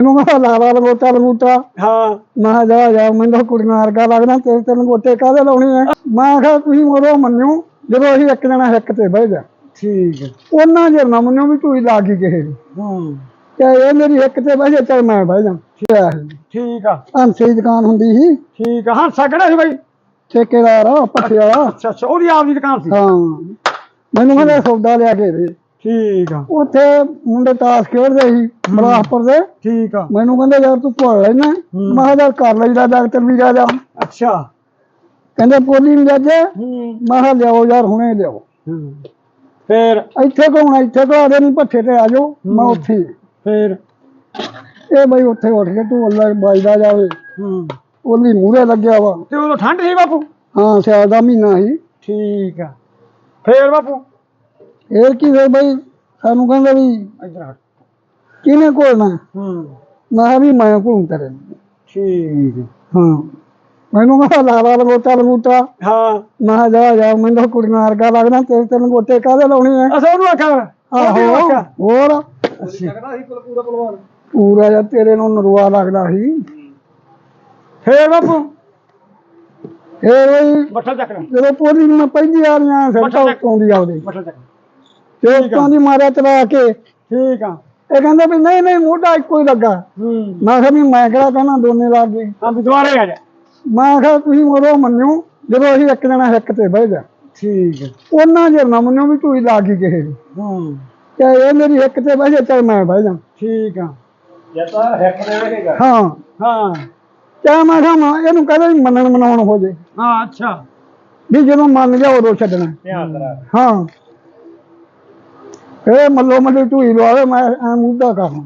ਮੈਨੂੰ ਕਹਾ ਲਾ ਲਾ ਲਗੋਟਾ ਲਗੂਟਾ। ਹਾਂ। ਮੈਂ ਜਾ ਜਾ ਮੈਨੂੰ ਤਾਂ ਕੁੜੀਆਂ ਵਰਗਾ ਲੱਗਦਾ ਤੇਰੇ ਤੇ ਲੰਗੋਟੇ ਕਾਹਦੇ ਲਾਉਣੇ ਆ? ਮੈਂ ਕਿਹਾ ਤੁਸੀਂ ਮਰੋ ਮੰਨਿਓ ਜਦੋਂ ਅਸੀਂ ਇੱਕ ਜਣਾ ਹਿੱਕ ਤੇ ਬਹਿ ਜਾ ਠੀਕ ਉਹਨਾਂ ਜਰ ਨਾ ਮੰਨਿਓ ਵੀ ਤੂੰ ਲਾ ਗਈ ਕਿਸੇ ਹੂੰ। ਤੇ ਇਹ ਮੇਰੀ ਹਿੱਕ ਤੇ ਬਹਿ ਜਾ ਚੱਲ ਮੈਂ ਬਹਿ ਜਾ। ਠੀਕ ਆ। ਅੰਸੇ ਦੀ ਦੁਕਾਨ ਹੁੰਦੀ ਸੀ। ਠੀਕ ਆ। ਹਾਂ ਕਿਹੜਾ ਸੀ ਬਾਈ? ਠੇਕੇਦਾਰ ਆ, ਪੱਠੇ ਵਾਲਾ। ਅੱਛਾ ਅੱਛਾ ਉਹਦੀ ਆਪ ਦੀ ਦੁਕਾਨ ਸੀ। ਹਾਂ। ਮੈਨੂੰ ਕਹਿੰਦਾ ਸੌਦਾ ਲਿਆ ਕੇ ਦੇ। ਠੀਕ ਆ। ਉੱਥੇ ਮੁੰਡੇ ਤਾਸ਼ ਖੇਡਦੇ ਸੀ ਬਲਾਸਪੁਰ ਦੇ। ਠੀਕ ਆ। ਮੈਨੂੰ ਕਹਿੰਦੇ ਯਾਰ ਤੂੰ ਭੁੱਲ ਲੈਣਾ ਮੈਂ ਕਿਹਾ ਕਰ ਲਈਦਾ ਡਾਕਟਰ ਵੀ ਜਾ ਜਾ। ਅੱਛਾ। ਕਹਿੰਦੇ ਪੋਲੀ ਨੂੰ ਹੂੰ। ਮੈਂ ਕਿਹਾ ਲਿਆਓ ਯਾਰ ਹੁਣੇ ਲਿਆਓ। ਫੇਰ? ਇੱਥੇ ਕੋਣ ਇੱਥੇ ਕੋ ਆਦੇ ਨਹੀਂ ਭੱਠੇ ਤੇ ਆ ਜਾਓ। ਮੈਂ ਉੱਥੇ। ਫੇਰ? ਇਹ ਬਈ ਉੱਥੇ ਉੱਠ ਕੇ ਢੋਲ ਲੱਗ ਵੱਜਦਾ ਜਾਵੇ। ਹੂੰ। ਉਹਲੀ ਮੂਹਰੇ ਲੱਗਿਆ ਵਾ। ਤੇ ਉਦੋਂ ਠੰਡ ਸੀ ਬਾਪੂ? ਹਾਂ ਸਿਆਲ ਦਾ ਮਹੀਨਾ ਸੀ। ਠੀਕ ਆ। ਫੇਰ ਬਾਪੂ? ਇਹ ਕੀ ਹੋਇਆ ਬਈ? ਸਾਨੂੰ ਕਹਿੰਦਾ ਵੀ ਇੱਧਰ ਹਟ ਕਿਹਨੇ ਕੋਲਣਾ ਹੂੰ। ਮੈਂ ਕਿਹਾ ਵੀ ਮੈਂ ਕੋਲ ਤੇਰੇ ਠੀਕ। ਹਾਂ। ਮੈਨੂੰ ਕਹਾ ਲਾ ਲਾ ਲਗੋਟਾ ਲਗੂਟਾ। ਹਾਂ। ਮੈਂ ਕਿਹਾ ਜਾ ਜਾ ਮੈਨੂੰ ਤਾਂ ਕੁੜੀਆਂ ਵਰਗਾ ਲੱਗਦਾ ਤੇਰੇ ਤੇ ਲੰਗੋਟੇ ਕਾਹਦੇ ਲਾਉਣੇ ਆ? ਅਸਾਂ ਉਹਨੂੰ ਆਖਿਆ। ਆਹੋ ਹੋਰ? ਲੱਗਦਾ ਸੀ ਪੂਰਾ ਪਲਵਾਨ ਪੂਰਾ ਤੇਰੇ ਨੂੰ ਨਰਵਾ ਲੱਗਦਾ ਸੀ। ਫੇਰ ਬਾਪੂ? ਇਹ ਬਈ ਬੱਠਲ ਚੱਕ ਲੈ ਜਦੋਂ ਪੋਲੀ ਨੂੰ ਮੈਂ ਪਹਿਲੀ ਆ ਰਿਹਾ ਫਿਰ ਤਾਂ ਦੀ ਆਉਦੇ ਬੱਠਲ ਚੱਕ। ਤੇ ਦੀ ਮਾਰਿਆ ਚਲਾ ਕੇ। ਠੀਕ ਆ। ਇਹ ਕਹਿੰਦਾ ਵੀ ਨਹੀਂ ਨਹੀਂ ਮੋਢਾ ਇੱਕੋ ਹੀ ਲੱਗਾ। ਹੂੰ। ਮੈਂ ਕਿਹਾ ਵੀ ਮੈਂ ਕਿਹੜਾ ਕਹਿਣਾ ਦੋਨੇ ਲੱਗ ਗਏ ਹਾਂ ਵੀ ਦੁਬਾਰੇ ਆ ਜਾ। ਮੈਂ ਕਿਹਾ ਤੁਸੀਂ ਮਰੋ ਮੰਨਿਓ ਜਦੋਂ ਅਸੀਂ ਇੱਕ ਜਣਾ ਹਿੱਕ ਤੇ ਬਹਿ ਜਾ। ਠੀਕ ਉਹਨਾਂ ਜਰ ਨਾ ਮੰਨਿਓ ਵੀ ਤੂੰ ਲਾ ਗਈ ਕਿਸੇ ਦੀ ਹੂੰ। ਤੇ ਇਹ ਮੇਰੀ ਹਿੱਕ ਤੇ ਬਹਿ ਜਾ ਚੱਲ ਮੈਂ ਬਹਿ ਜਾ। ਠੀਕ ਆ। ਜੇ ਤਾਂ ਹੈਕ ਦੇ ਰਹੇਗਾ ਹਾਂ। ਹਾਂ। ਕਿਆ ਮੈਂ ਕਿਹਾ ਮੈਂ ਇਹਨੂੰ ਕਹਿੰਦਾ ਵੀ ਮੰਨਣ ਮਨਾਉਣ ਹੋ ਜੇ। ਹਾਂ ਅੱਛਾ। ਵੀ ਜਦੋਂ ਮੰਨ ਜਾ ਉਦੋਂ ਛੱਡਣਾ। ਧਿਆਨ ਕਰਾ ਹਾਂ। ਇਹ ਮੱਲੋ ਮੱਲੀ ਢੂਈ ਲਵਾਵੇ ਮੈਂ ਐ ਮੁੱਦਾ ਕਰਨਾ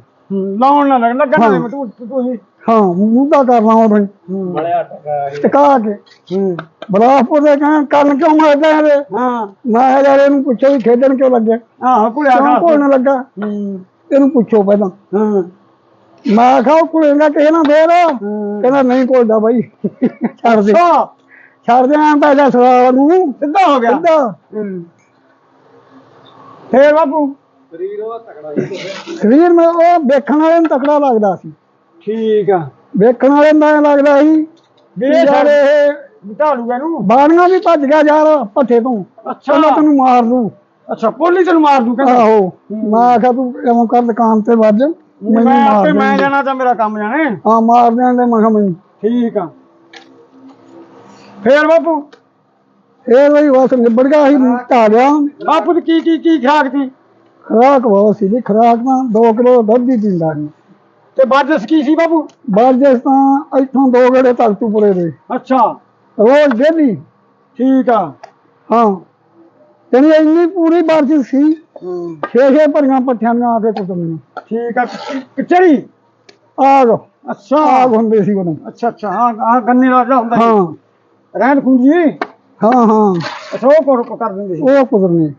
ਲਾਉਣ ਨਾ ਲੱਗ ਲੱਗਣ ਹਾਂ। ਦੇ ਤੂੰ ਤੂੰ ਹੀ। ਹਾਂ ਮੁੱਦਾ ਕਰਨਾ ਉਹ ਬਈ। ਬੜਿਆ ਟਕਾ ਟਿਕਾ ਕੇ। ਹੂੰ। ਬਲਾਸਪੁਰ ਦੇ ਕਹਿਣ ਕੰਨ ਕਿਉਂ ਮਾਰਦਾ ਹਾਂ। ਮੈਂ ਯਾਰ ਇਹਨੂੰ ਪੁੱਛੋ ਵੀ ਖੇਡਣ ਕਿਉਂ ਲੱਗਿਆ ਕੁੜਿਆ ਕਿਉਂ ਦਾ ਘੋਲਣ ਲੱਗਾ? ਹੂੰ। ਇਹਨੂੰ ਪੁੱਛੋ ਪਹਿਲਾਂ। ਹਾਂ। ਮੈਂ ਕਿਹਾ ਉਹ ਘੁਲੇਗਾ ਕਿਸੇ ਨਾਲ ਫੇਰ? ਹੂੰ। ਕਹਿੰਦਾ ਨਹੀਂ ਘੁਲਦਾ ਬਾਈ। ਛੱਡ ਦੇ। ਛੱਡ ਦੇ ਆਂ ਪਹਿਲਾਂ ਸਵਾਲ ਨੂੰ ਸਿੱਧਾ ਹੋ ਗਿਆ। ਸਿੱਧਾ। ਹੂੰ। ਫੇਰ ਬਾਪੂ? ਸਰੀਰ ਮੈਂ ਉਹ ਵੇਖਣ ਵਾਲੇ ਨੂੰ ਤਕੜਾ ਲੱਗਦਾ ਸੀ। ਠੀਕ ਆ। ਵੇਖਣ ਵਾਲੇ ਨੂੰ ਐਂ ਲੱਗਦਾ ਸੀ ਵੀ ਵੀਰੇ ਯਾਰ ਇਹ ਢਾਲੂਗਾ ਇਹਨੂੰ? ਬਾਣੀਆਂ ਵੀ ਭੱਜ ਗਿਆ ਯਾਰ ਭੱਠੇ ਤੋਂ। ਅੱਛਾ। ਕਹਿੰਦਾ ਤੈਨੂੰ ਮਾਰ ਦੂ। ਅੱਛਾ ਪੋਲੀ ਤੈਨੂੰ ਮਾਰ ਦੂ ਕਹਿੰਦਾ। ਆਹੋ। ਮੈਂ ਆਖਿਆ ਤੂੰ ਐਵੇਂ ਕਰ ਦੁਕਾਨ ਤੇ ਵੱਜ। ਮੈਨੂੰ ਮੈਂ ਮਾਰ ਆਪੇ ਮੈਂ। ਜਾਣਾ ਤਾਂ ਮੇਰਾ ਕੰਮ ਜਾਣੇ। ਹਾਂ ਮਾਰ ਦੇਣਗੇ ਮੈਂ ਕਿਹਾ ਮੈਨੂੰ। ਠੀਕ ਆ। ਫੇਰ ਬਾਪੂ। ਇਹ ਬਈ ਬਸ ਨਿਬੜ ਗਿਆ ਸੀ ਢਾ ਗਿਆ। ਬਾਪੂ ਦੀ ਕੀ ਕੀ ਕੀ ਖਰਾਕ ਸੀ? ਖਰਾਕ ਬਹੁਤ ਸੀ ਜੀ ਖਰਾਕ ਤਾਂ 2 ਕਿਲੋ ਦੁੱਧ ਹੀ ਪੀਂਦਾ ਸੀ। ਤੇ ਬਾਜਸ ਕੀ ਸੀ ਬਾਪੂ? ਬਾਜਸ ਤਾਂ ਇੱਥੋਂ ਦੋ ਗੜੇ ਤਖਤੂਪੁਰੇ ਦੇ। ਅੱਛਾ। ਰੋਜ਼ ਡੇਲੀ। ਠੀਕ ਆ। ਹਾਂ। ਤੇਰੀ ਇੰਨੀ ਪੂਰੀ ਬਾਰਿਸ਼ ਸੀ। ਹੂੰ। ਛੇ ਛੇ ਭਰੀਆਂ ਪੱਠਿਆਂ ਦੀਆਂ ਆ ਕੇ ਕੁੱਟਣੀਆਂ ਠੀਕ ਆ। ਕਚੜੀ ਆਗ। ਅੱਛਾ। ਆਗ ਹੁੰਦੇ ਸੀ ਉਹਨੂੰ। ਅੱਛਾ ਅੱਛਾ। ਹਾਂ ਹਾਂ ਗੰਨੇ ਦਾ ਜਿਹੜਾ ਹੁੰਦਾ ਹਾਂ। ਰਹਿਣ ਖੁੰਜੀ ਹਾਂ ਹਾਂ। ਅੱਛਾ ਉਹ ਕੋਰ ਕਰ ਦਿੰਦੇ ਸੀ। ਉਹ ਕੁਦਰਨੀ